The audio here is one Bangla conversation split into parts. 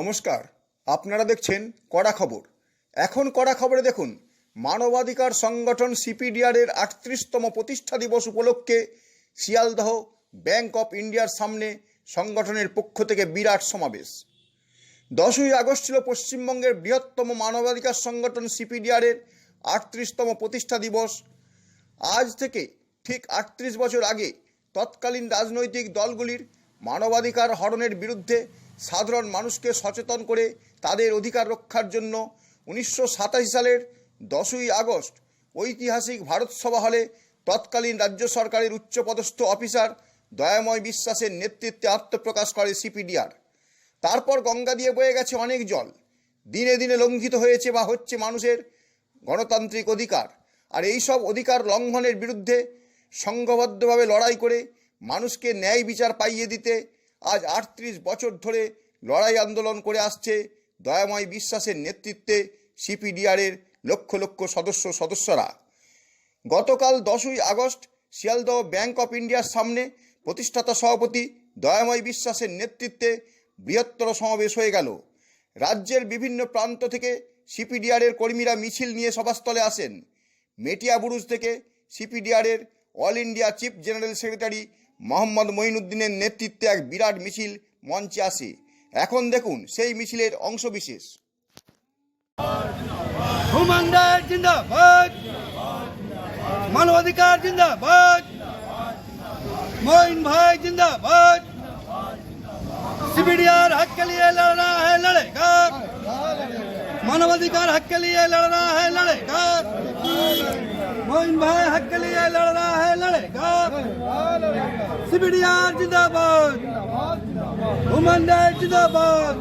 নমস্কার। আপনারা দেখছেন কড়া খবর। এখন কড়া খবরে দেখুন, মানবাধিকার সংগঠন সিপিডিআরের আটত্রিশতম প্রতিষ্ঠা দিবস উপলক্ষে শিয়ালদহ ব্যাংক অফ ইন্ডিয়ার সামনে সংগঠনের পক্ষ থেকে বিরাট সমাবেশ। দশই আগস্ট ছিল পশ্চিমবঙ্গের বৃহত্তম মানবাধিকার সংগঠন সিপিডিআরের আটত্রিশতম প্রতিষ্ঠা দিবস। আজ থেকে ঠিক আটত্রিশ বছর আগে তৎকালীন রাজনৈতিক দলগুলির মানবাধিকার হরণের বিরুদ্ধে সাধারণ মানুষকে সচেতন করে তাদের অধিকার রক্ষার জন্য উনিশশো সাতাশি সালের দশই আগস্ট ঐতিহাসিক ভারত সভা হলে তৎকালীন রাজ্য সরকারের উচ্চপদস্থ অফিসার দয়াময় বিশ্বাসের নেতৃত্বে আত্মপ্রকাশ করে সিপিডিআর। তারপর গঙ্গা দিয়ে বয়ে গেছে অনেক জল। দিনে দিনে লঙ্ঘিত হয়েছে বা হচ্ছে মানুষের গণতান্ত্রিক অধিকার। আর এই সব অধিকার লঙ্ঘনের বিরুদ্ধে সংঘবদ্ধভাবে লড়াই করে মানুষকে ন্যায় বিচার পাইয়ে দিতে আজ আটত্রিশ বছর ধরে লড়াই আন্দোলন করে আসছে দয়াময় বিশ্বাসের নেতৃত্বে সিপিডিআরের লক্ষ লক্ষ সদস্য সদস্যরা। গতকাল দশই আগস্ট শিয়ালদহ ব্যাংক অফ ইন্ডিয়ার সামনে প্রতিষ্ঠাতা সভাপতি দয়াময় বিশ্বাসের নেতৃত্বে বৃহত্তর সমাবেশ হয়ে গেল। রাজ্যের বিভিন্ন প্রান্ত থেকে সিপিডিআরের কর্মীরা মিছিল নিয়ে সভাস্থলে আসেন। মেটিয়াবুরুজ থেকে সিপিডিআরের all India chief general secretary Mohammad মঈনুদ্দিনের নেতৃত্বে এক বিরাট মিছিল মঞ্চে আসে এখন দেখুন সেই মিছিলের অংশবিশেষ হুমান্ডার জিন্দাবাদ মানবাধিকার জিন্দাবাদ मोइन भाई जिंदाबाद सीबीडीआर हक के लिए लड़ रहा है लड़ेगा मानवाधिकार हक के लिए लड़ रहा है लड़ेगा मोइन भाई हक के लिए लड़ रहा है लड़ेगा সিবিডিআর জিন্দাবাদ। হুমান রাইট জিন্দাবাদ।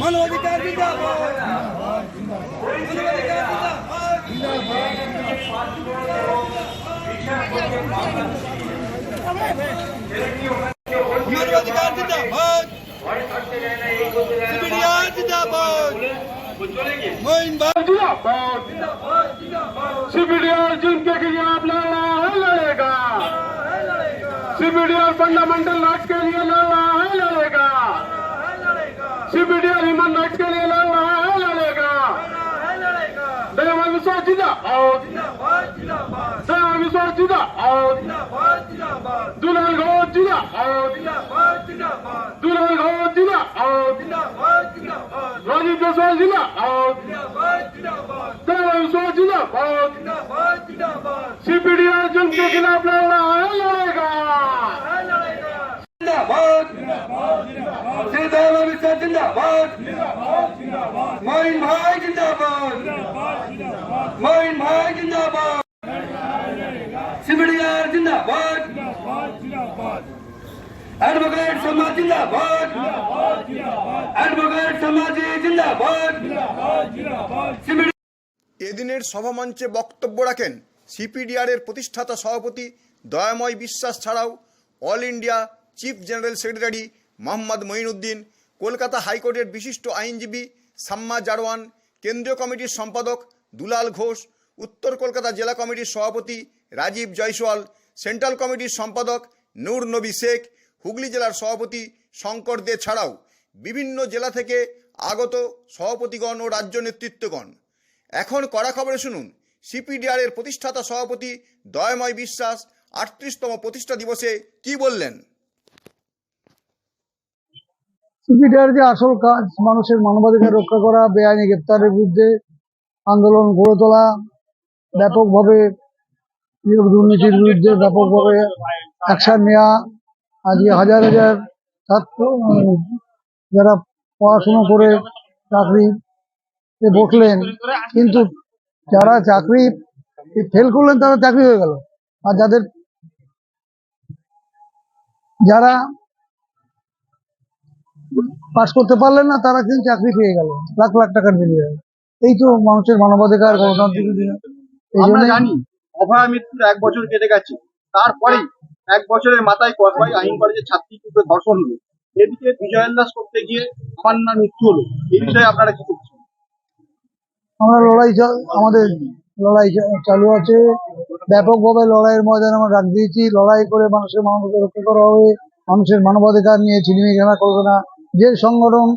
মানবাধিকার জিন্দাবাদ। মানবাধিকার জিন্দাবাদ। সিবিডিআর জিন্দাবাদ। মঈন বাদ জিন্দাবাদ। সিবিডিআর জুনকে গিয়ে फंडामेंटल राइट्स के लिए लड़ रहा है लड़ेगा सीबीडीआर ह्यूमन राइट्स के लिए लड़ रहा है लड़ेगा दयावान विश्वास जिंदाबाद दयावान विश्वास जिंदाबाद दुलाल घोष जिंदाबाद दुलाल घोष जिंदाबाद राजीव जायसवाल जिंदाबाद दयावान विश्वास जिंदाबाद सीपीडीआर जुल्म के खिलाफ लड़ रहा है लड़ेगा জিন্দাবাদ সভা আলী জিন্দাবাদ। ভাই জিন্দাবাদ। ভাই, জিন্দাবাদ। জিন্দাবাদ। অ্যাডভোকেট সমাজ, জিন্দাবাদ। অ্যাডভোকেট সমাজ, জিন্দাবাদ। এদিনের সভামঞ্চে বক্তব্য রাখেন সিপিডিআরের প্রতিষ্ঠাতা সভাপতি দয়াময় বিশ্বাস ছাড়াও all India chief general secretary Mohammad Mainuddin Kolkata হাইকোর্টের বিশিষ্ট আইনজীবী সাম্মা জারওয়ান, কেন্দ্রীয় কমিটির সম্পাদক দুলাল ঘোষ, উত্তর কলকাতা জেলা কমিটির সভাপতি রাজীব জয়সওয়াল, সেন্ট্রাল কমিটির সম্পাদক নূর নবী শেখ, হুগলি জেলার সভাপতি শঙ্কর দে ছাড়াও বিভিন্ন জেলা থেকে আগত সভাপতিগণ ও রাজ্য নেতৃত্বগণ। এখন কড়া খবরে শুনুন, সিপিডিআরের প্রতিষ্ঠাতা সভাপতি দয়াময় বিশ্বাস আটত্রিশতম প্রতিষ্ঠা দিবসে কি বললেন? সিপিডিআর যে আসল কাজ, মানুষের মানবাধিকার রক্ষা করা, বেআইনি গ্রেপ্তারের বিরুদ্ধে আন্দোলন গড়ে তোলা, ব্যাপকভাবে নিয়োগ দুর্নীতির বিরুদ্ধে ব্যাপকভাবে অ্যাকশন নেওয়া আজকে হাজার হাজার ছাত্র যারা পড়াশুনো করে চাকরি বসলেন, কিন্তু যারা চাকরি ফেল করলেন, তারা চাকরি হয়ে গেল। আর যাদের, যারা পাস করতে পারলেন না তারা কিন্তু চাকরি পেয়ে গেল। লাখ লাখ টাকার বিনিয়োগে এই তো মানুষের মানবাধিকার গণতান্ত্রিক আমরা জানি অভয়া মৃত্যুর এক বছর কেটে গেছে। তারপরেই এক বছরের মাথায় কসবাই আইন কলেজের ছাত্রীর উপরে ধর্ষণ হলো। এদিকে বিজয় দাস করতে গিয়ে আমার না মৃত্যু হলো। এই বিষয়ে আপনারা কি করছেন আমরা লড়াই আমাদের লড়াই চালু আছে। ব্যাপকভাবে লড়াইয়ের ময়দানে আমরা ডাক দিয়েছি। লড়াই করে মানুষের মানবাধিকার রক্ষা করা হবে। মানুষের মানবাধিকার নিয়ে খেলা করবে না। যে সংগঠন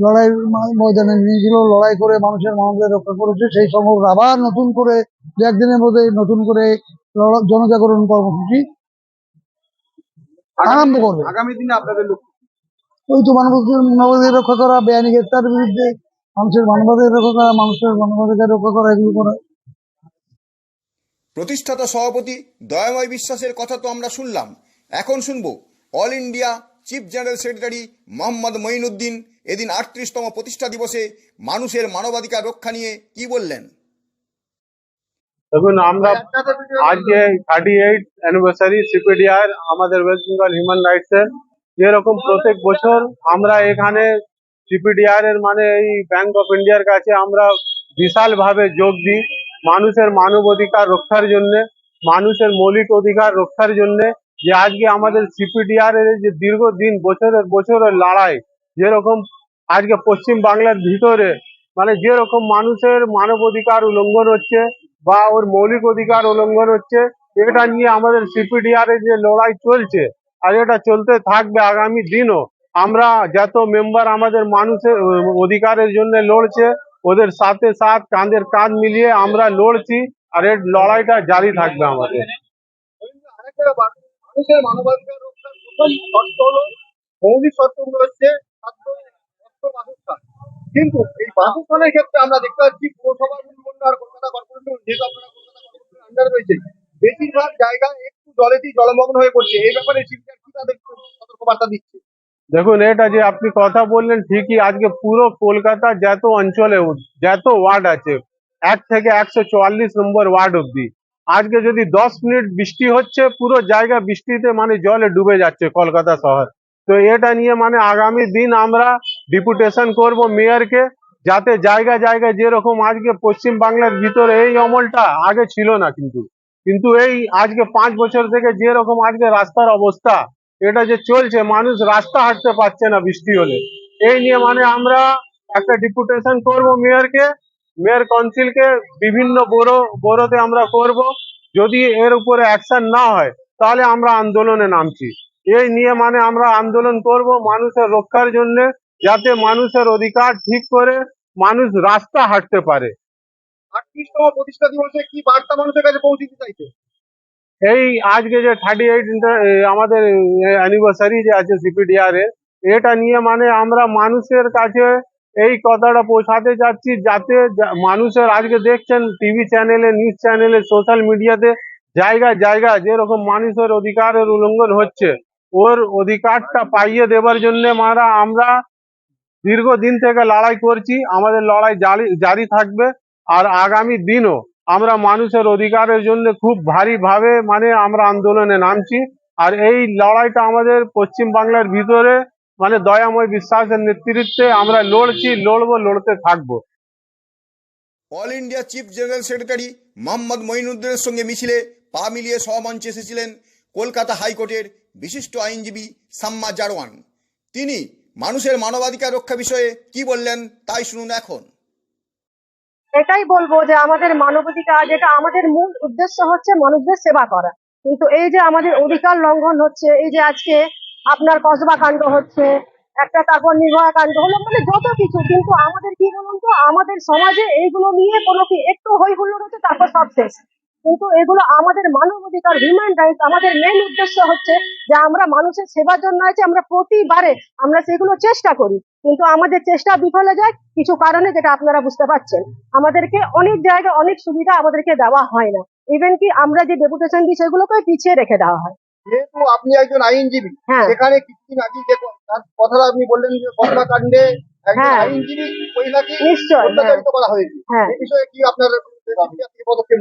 লড়াই ময়- ময়দানে নিয়েছিল লড়াই করে মানুষের মানবদের রক্ষা করেছে সেই সংগ্রাম আবার নতুন করে দু একদিনের মধ্যে নতুন করে জনজাগরণ কর্মসূচি আরম্ভ করবে। আগামী দিনে আপনাদের লক্ষ্য? ওই তো মানবাধিকার মানবাধিকার রক্ষা করা বেআইনি গ্রেপ্তারের বিরুদ্ধে মানুষের মানবাধিকার রক্ষা করা মানুষের মানবাধিকার রক্ষা করা এগুলো করা। প্রতিষ্ঠাতা সভাপতি দয়াময় বিশ্বাসের কথা তো আমরা শুনলাম। এখন শুনব all India chief general secretary Mohammad Mainuddin এদিন আটত্রিশতম প্রতিষ্ঠা দিবসে মানুষের মানবাধিকার রক্ষা নিয়ে কি বললেন? দেখুন আমরা আজকে থার্টি এইট অ্যানিভার্সারি সিপিডিআর আমাদের ওয়েস্ট বেঙ্গল হিউম্যান রাইটস এর যেরকম প্রত্যেক বছর আমরা এখানে সিপিডিআর এর মানে এই ব্যাংক অফ ইন্ডিয়ার কাছে আমরা বিশাল ভাবে যোগ দিই। মানুষের মানব অধিকার রক্ষার জন্য মানুষের মৌলিক অধিকার রক্ষার জন্য যে আজকে আমাদের সিপিডিআর এর যে দীর্ঘদিন বছরের বছরের লড়াই, যেরকম আজকে পশ্চিম বাংলার ভিতরে মানে যেরকম মানুষের মানব অধিকার উল্লঙ্ঘন হচ্ছে বা ওর মৌলিক অধিকার উল্লঙ্ঘন হচ্ছে, এটা নিয়ে আমাদের সিপিডিআর এর যে লড়াই চলছে আর এটা চলতে থাকবে আগামী দিনও, আমরা যত মেম্বার আমাদের মানুষের অধিকারের জন্য লড়ছে, ওদের সাথে সাথ কাঁধের কাঁধ মিলিয়ে আমরা লড়ছি আর এর লড়াইটা জারি থাকবে আমাদের। মানবাধিকার রক্ষার প্রথম শর্ত মৌলিক শর্তগুলো হচ্ছে কিন্তু এই বাসস্থানের ক্ষেত্রে আমরা দেখতে পাচ্ছি পৌরসভা আর কলকাতা কর্পোরেশন যেহেতু আপনারা কলকাতা কর্পোরেশনের আন্ডারে রয়েছে, বেশিরভাগ জায়গা একটু জলেতেই জলমগ্ন হয়ে পড়ছে। এই ব্যাপারে শিবকার কি তাদের সতর্কবার্তা দিচ্ছে? দেখুন, এটা যে আপনি কথা বললেন ঠিকই, আজকে পুরো কলকাতা যত অঞ্চলে, যত ওয়ার্ড আছে, এক থেকে একশো চুয়াল্লিশ নম্বর ওয়ার্ড অব্দি আজকে যদি দশ মিনিট বৃষ্টি হচ্ছে, পুরো জায়গা বৃষ্টিতে মানে জলে ডুবে যাচ্ছে কলকাতা শহর। তো এটা নিয়ে মানে আগামী দিন আমরা ডিপুটেশন করব মেয়রকে যাতে জায়গা জায়গায় যেরকম আজকে পশ্চিম বাংলার ভিতরে এই অমলটা আগে ছিল না কিন্তু। কিন্তু এই আজকে পাঁচ বছর থেকে যেরকম আজকে রাস্তার অবস্থা, এটা যে চলছে, মানুষ রাস্তা হাঁটতে পারছে না বৃষ্টি হলে। এই নিয়ে মানে আমরা একটা ডিপুটেশন করব মেয়রকে মেয়র কাউন্সিলকে বিভিন্ন বড় বড়তে আমরা করব। যদি এর উপরে অ্যাকশন না হয় তাহলে আমরা আন্দোলনে নামছি। এই নিয়ে মানে আমরা আন্দোলন করব মানুষের রক্ষার জন্য যাতে মানুষের অধিকার ঠিক করে মানুষ রাস্তা হাঁটতে পারে। আটত্রিশতম প্রতিষ্ঠা দিবসে কি বার্তা মানুষের কাছে পৌঁছে চাইছে এই আজকে যে থার্টি এইট আমাদের অ্যানিভার্সারি যে আছে সিপিডিআর এর এটা নিয়ে মানে আমরা মানুষের কাছে এই কথাটা পৌঁছাতে চাচ্ছি যাতে মানুষের আজকে দেখছেন টিভি চ্যানেলে নিউজ চ্যানেলে সোশ্যাল মিডিয়াতে জায়গায় জায়গায় যেরকম মানুষের অধিকারের উল্লঙ্ঘন হচ্ছে, ওর অধিকারটা পাইয়ে দেবার জন্য মারা আমরা দীর্ঘদিন থেকে লড়াই করছি, আমাদের লড়াই জারি জারি থাকবে আর আগামী দিনও আমরা মানুষের অধিকারের জন্য খুব ভারী ভাবে মানে আমরা আন্দোলনে নামছি আর এই লড়াইটা আমাদের পশ্চিম বাংলার ভিতরে মানে দয়াময় বিশ্বাসের নেতৃত্বে আমরা লড়ছি লড়বো লড়তে থাকব। All India chief general secretary Mohammad মঈনুদ্দিনের সঙ্গে মিছিলে পা মিলিয়ে সহমঞ্চে এসেছিলেন কলকাতা হাইকোর্টের বিশিষ্ট আইনজীবী সাম্মা জারওয়ান তিনি মানুষের মানবাধিকার রক্ষা বিষয়ে কি বললেন তাই শুনুন এখন। এটাই বলব যে আমাদের মানবাধিকার যেটা আমাদের মূল উদ্দেশ্য হচ্ছে মানুষদের সেবা করা। কিন্তু এই যে আমাদের অধিকার লঙ্ঘন হচ্ছে এই যে আজকে আপনার কসবা কাণ্ড হচ্ছে, একটা তারপর নির্ভয়া কাণ্ড হলো মানে যত কিছু, কিন্তু আমাদের কি বলুন তো, আমাদের সমাজে এইগুলো নিয়ে কোনো কি একটু হই হুল্লোড় হচ্ছে, তারপর সব শেষ। কিন্তু এগুলো আমাদের মানবাধিকার হিউম্যান রাইটস আমাদের মেন উদ্দেশ্য হচ্ছে যে আমরা মানুষের সেবার জন্য আছে, আমরা প্রতিবারে আমরা সেগুলো চেষ্টা করি। কিন্তু আমাদের চেষ্টা বিফলে যায় কিছু কারণে যেটা আপনারা বুঝতে পারছেন। আমাদেরকে অনেক জায়গায় অনেক সুবিধা আমাদেরকে দেওয়া হয় না। ইভেন কি আমরা যে ডেপুটেশন দিই সেগুলোকে পিছিয়ে রেখে দেওয়া হয়। যেহেতু আপনি একজন আইনজীবী হ্যাঁ। সেখানে কিছুদিন আগে যে কথাটা আপনি বললেন যে কসবা কাণ্ডে একজন হ্যাঁ। আইনজীবী মহিলাকে অত্যাচারিত করা হয়েছে। হ্যাঁ। এই বিষয়ে কি আপনার পদক্ষেপ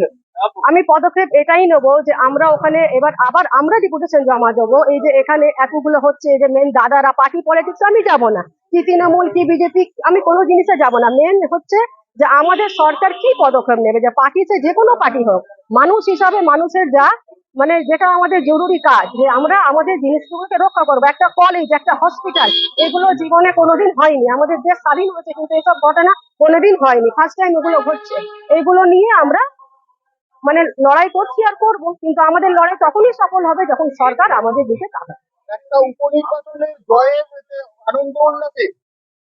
আমি পদক্ষেপ এটাই নেব যে আমরা ওখানে এবার আবার আমরা ডেপুটেশন জমা দেবো। এই যে এখানে এতগুলো হচ্ছে যে মেন দাদারা পার্টি পলিটিক্স আমি যাব না। কি তৃণমূল কি বিজেপি আমি কোনো জিনিসে যাব না। মেন হচ্ছে যে আমাদের সরকার কি পদক্ষেপ নেবে? যে পার্টিতে যে কোনো পার্টি হোক মানুষ হিসাবে মানুষের যা মানে যেটা আমাদের জরুরি কাজ যে আমরা আমাদের জিনিসগুলোকে রক্ষা করব। একটা কলেজ একটা হসপিটাল এগুলো জীবনে কোনোদিন হয়নি। আমাদের দেশ স্বাধীন হয়েছে কিন্তু এসব ঘটনা কোনোদিন হয়নি। ফার্স্ট টাইম এগুলো ঘটছে। এগুলো নিয়ে আমরা মানে লড়াই করছি আর করব কিন্তু আমাদের লড়াই তখনই সফল হবে যখন সরকার আমাদের দিকে তাকাবে। একটা উপনির্বাচনের জয়ের আনন্দ উল্লাসে।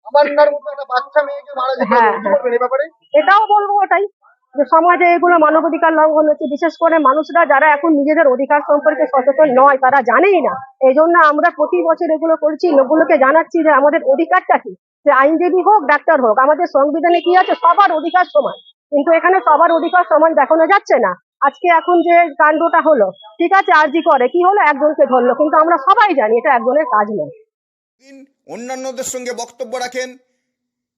আমান্নার মতো একটা বাচ্চা মেয়েকে মারা যেতে হ্যাঁ, ব্যাপারে? এটাও বলব ওটাই। সমাজে এগুলো মানবাধিকার লঙ্ঘন হচ্ছে, বিশেষ করে মানুষরা যারা এখন নিজেদের অধিকার সম্পর্কে সচেতন নয়, তারা জানেই না। এই জন্য আমরা প্রতি বছর এগুলো করছি। লোকগুলোকে জানাচ্ছি যে আমাদের অধিকারটা কি? যে আইনজীবী হোক, ডাক্তার হোক, আমাদের সংবিধানে কি আছে? সবার অধিকার সমান। কিন্তু এখানে সবার অধিকার সমান দেখানো যাচ্ছে না। আজকে এখন যে কাণ্ডটা হলো, ঠিক আছে আরজি করে, কি হলো? একজনকে ধরলো, কিন্তু আমরা সবাই জানি এটা একজনের কাজ নয়। অন্যান্যদের সঙ্গে বক্তব্য রাখেন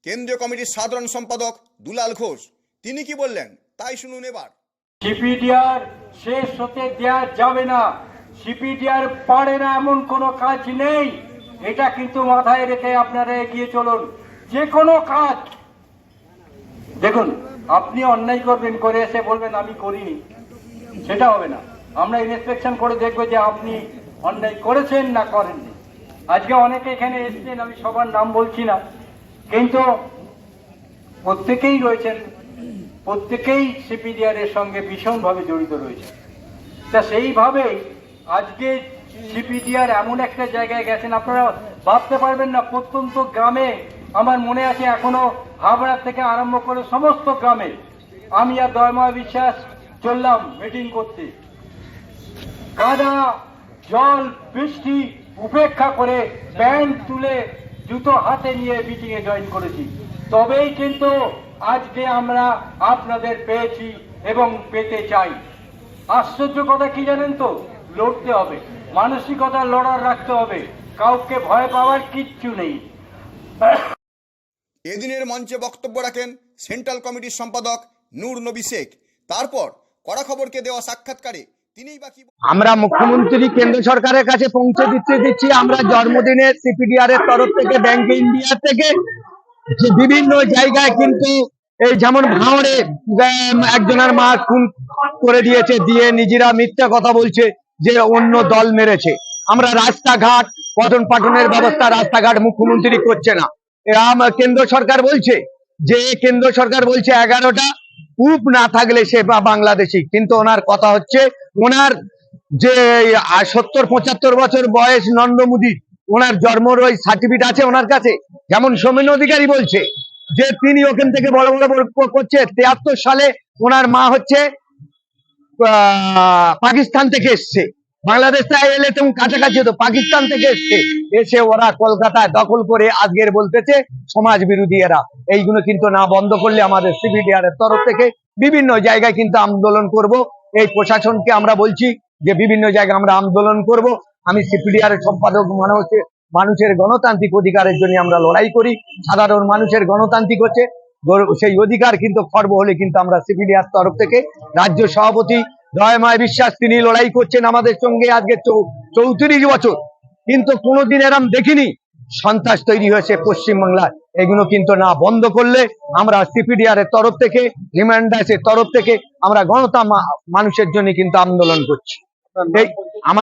কেন্দ্রীয় কমিটির সাধারণ সম্পাদক দুলাল ঘোষ। তিনি কি বললেন? তাই শুনুন এবার। সিপিডিআর শেষ হতে দেওয়া যাবে না। সিপিডিআর পারে না এমন কোনো কাজ নেই। এটা কিন্তু মাথায় রেখে আপনারা এগিয়ে চলুন। যে কোনো কাজ। দেখুন, আপনি অন্যায় করবেন, করে এসে বলবেন, আমি করিনি। সেটা হবে না। আমরা ইন্সপেকশন করে দেখব যে আপনি অন্যায় করেছেন না করেননি। আজকে অনেকে এখানে এসেছেন, আমি সবার নাম বলছি না। কিন্তু প্রত্যেকেই রয়েছেন প্রত্যেকেই সিপিডিআর এর সঙ্গে ভীষণভাবে জড়িত রয়েছে। তা সেইভাবেই আজকে সিপিডিআর এমন একটা জায়গায় গেছেন, আপনারা ভাবতে পারবেন না, প্রত্যন্ত গ্রামে আমার মনে আছে এখনও হাবড়া থেকে আরম্ভ করে সমস্ত গ্রামে আমি আর দয়ময় বিশ্বাস চললাম মিটিং করতে। কাদা জল, বৃষ্টি উপেক্ষা করে প্যান্ট তুলে জুতো হাতে নিয়ে মিটিং এ জয়েন করেছি। তবেই কিন্তু আজকে আমরা আপনাদের পেয়েছি এবং পেতে চাই। আশ্চর্য কথা কি জানেন তো? লড়তে হবে। মানসিকতা লড়ার রাখতে হবে। কাউকে ভয় পাওয়ার কিচ্ছু নেই। এদিনের মঞ্চে বক্তব্য রাখেন সেন্ট্রাল কমিটির সম্পাদক নূর নবী শেখ। তারপর কড়া খবরকে দেওয়া সাক্ষাৎকারে তিনিই বাকি আমরা মুখ্যমন্ত্রী কেন্দ্র সরকারের কাছে পৌঁছে দিতে দিচ্ছি। আমরা জন্মদিনে সিপিডিআর এর তরফ থেকে ব্যাংক ইন্ডিয়া থেকে বিভিন্ন জায়গায় কিন্তু এই যেমন ভাঁড়ে একজনের মা খুন করে দিয়েছে, দিয়ে নিজেরা মিথ্যা কথা বলছে যে অন্য দল মেরেছে। আমরা রাস্তাঘাট পঠন পাঠনের ব্যবস্থা রাস্তাঘাট মুখ্যমন্ত্রী করছে না। কেন্দ্র সরকার বলছে যে, কেন্দ্র সরকার বলছে এগারোটা উপ না থাকলে সে বা বাংলাদেশি। কিন্তু ওনার কথা হচ্ছে, ওনার যে সত্তর, পঁচাত্তর বছর বয়স নন্দমুদি ওনার জন্মর ওই সার্টিফিকেট আছে ওনার কাছে। যেমন সোমেন অধিকারী বলছে যে তিনি ওখান থেকে বড় বড় করছে, তেয়াত্তর সালে ওনার মা হচ্ছে পাকিস্তান থেকে এসছে। বাংলাদেশ এলে তেমন কাছাকাছি হতো, পাকিস্তান থেকে এসছে। এসে ওরা কলকাতায় দখল করে আজকের বলতেছে, সমাজ বিরোধী এরা। এইগুলো কিন্তু না বন্ধ করলে আমাদের সিবিডিআর এর তরফ থেকে বিভিন্ন জায়গায় কিন্তু আন্দোলন করব। এই প্রশাসনকে আমরা বলছি যে বিভিন্ন জায়গায় আমরা আন্দোলন করব। আমি সিপিডিআর এর সম্পাদক মানে হচ্ছে মানুষের গণতান্ত্রিক অধিকারের জন্য আমরা লড়াই করি সাধারণ মানুষের গণতান্ত্রিক হচ্ছে সেই অধিকার কিন্তু খর্ব হলে কিন্তু আমরা সিপিডিআর তরফ থেকে রাজ্য সভাপতি দয়ময় বিশ্বাস তিনি লড়াই করছেন আমাদের সঙ্গে আজকে চৌত্রিশ বছর। কিন্তু কোনোদিন এরম দেখিনি সন্ত্রাস তৈরি হয়েছে পশ্চিমবাংলায়। এগুলো কিন্তু না বন্ধ করলে আমরা সিপিডিআর এর তরফ থেকে হিউম্যান এর তরফ থেকে আমরা গণতা মানুষের জন্য কিন্তু আন্দোলন করছি। আমার